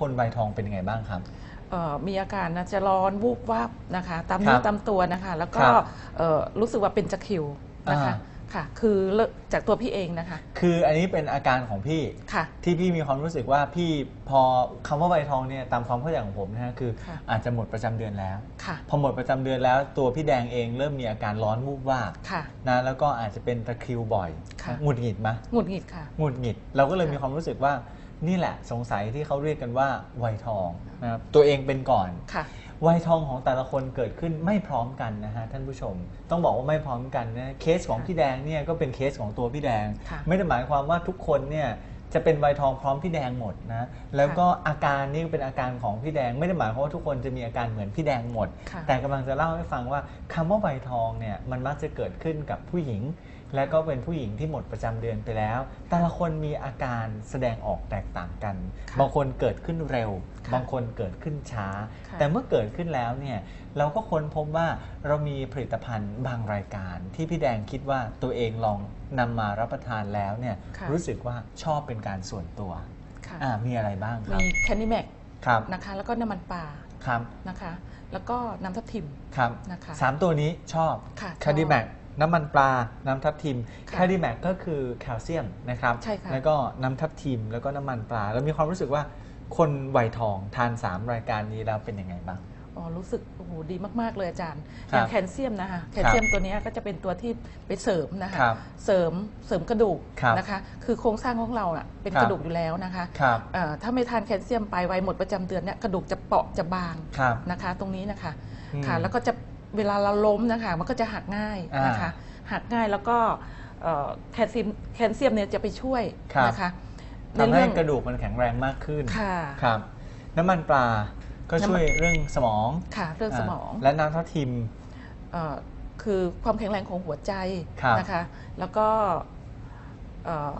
คนวัยทองเป็นยังไงบ้างครับเอ่อมีอาการนะจะร้อนวูบวาบนะคะ ตามคเนื้รัอบตามตัวนะคะ แล้วก็ครับเอ่อรู้สึกว่าเป็นจะคิวนะคะอ่า ค่ะ คือเลิกจากตัวพี่เองนะคะ คืออันนี้เป็นอาการของพี่ค่ะ ที่พี่มีความรู้สึกว่าพี่พอคำว่าวัยทองเนี่ยตามความเข้าใจของผมนะฮะคือค่ะ อาจจะหมดประจำเดือนแล้ว ค่ะ พอหมดประจำเดือนแล้วตัวพี่แดงเองเริ่มมีอาการร้อนวูบวาบค่ะ นะแล้วก็อาจจะเป็นตะคริวบ่อยค่ะ หงุดหงิดไหมหงุดหงิดค่ะ หงุดหงิดเราก็เลยค่ะมีความรู้สึกว่า นี่แหละสงสัยที่เขาเรียกกันว่าวัยทองนะครับตัวเองเป็นก่อนค่ะวัยทองของแต่ละคนเกิดขึ้นไม่พร้อมกันนะฮะท่านผู้ชม ต้องบอกว่าไม่พร้อมกันนะเคสของค่ะพี่แดงเนี่ยก็เป็นเคสของตัวพี่แดงค่ะไม่ได้หมายความว่าทุกคนเนี่ยจะเป็นวัยทองพร้อมพี่แดงหมดนะแล้วก็อาการนี่เป็นอาการของพี่แดง ไม่ได้หมายความว่าทุกคนจะมีอาการเหมือนพี่แดงหมดค่ะแต่กำลังจะเล่าให้ฟังว่าคำว่าวัยทองเนี่ยมันมักจะเกิดขึ้นกับผู้หญิง และก็เป็นผู้หญิงที่หมดประจำเดือนไปแล้ว แต่ละคนมีอาการแสดงออกแตกต่างกันค่ะบางคนเกิดขึ้นเร็วค่ะบางคนเกิดขึ้นช้าค่ะแต่เมื่อเกิดขึ้นแล้วเนี่ยเราก็ค้นพบว่าเรามีผลิตภัณฑ์บางรายการ ที่พี่แดงคิดว่าตัวเองลองนำมารับประทานแล้วเนี่ยค่ะรู้สึกว่าชอบเป็นการส่วนตัวค่ะอ่ามีอะไรบ้างครับมีแคนนี่แม็กครับนะคะแล้วก็น้ำมันปลาครับนะคะ แล้วก็น้ำทับทิมครับนะคะสามตัวนี้ชอบค่ะคาร์ดิแมก น้ำมันปลา น้ำทับทิมค่ะคาร์ดิแมกก็คือแคลเซียมนะครับ ใช่ค่ะ แล้วก็น้ำทับทิม แล้วก็น้ำมันปลา แล้วมีความรู้สึกว่าคนวัยทองทาน 3 รายการนี้แล้วเป็นยังไงบ้าง อ๋อรู้สึกโอ้โหดีมากๆเลยอาจารย์ครับอย่างแคลเซียมนะคะแคลเซียมตัวเนี้ยก็จะเป็นตัวที่ไปเสริมนะคะครับเสริมเสริมกระดูกครับนะคะ คือโครงสร้างของเราอะเป็นครับกระดูกอยู่แล้วนะคะครับเอ่อถ้าไม่ทานแคลเซียมไปไวหมดประจำเดือนเนี่ยกระดูกจะเปราะจะบางครับนะคะ ตรงนี้นะคะอืมค่ะ แล้วก็จะ เวลาเราล้มนะคะมันก็จะหักง่ายนะคะหักง่ายแล้วก็เอ่อแคลเซียมแคลเซียมเนี่ยจะไปช่วยครับนะคะทำให้กระดูกมันแข็งแรงมากขึ้นค่ะครับ น้ำมันปลาก็ช่วยเรื่องสมองค่ะเรื่องสมองาและน้ำทับทิมเอ่อคือความแข็งแรงของหัวใจครับนะคะ แล้วก็เอ่อ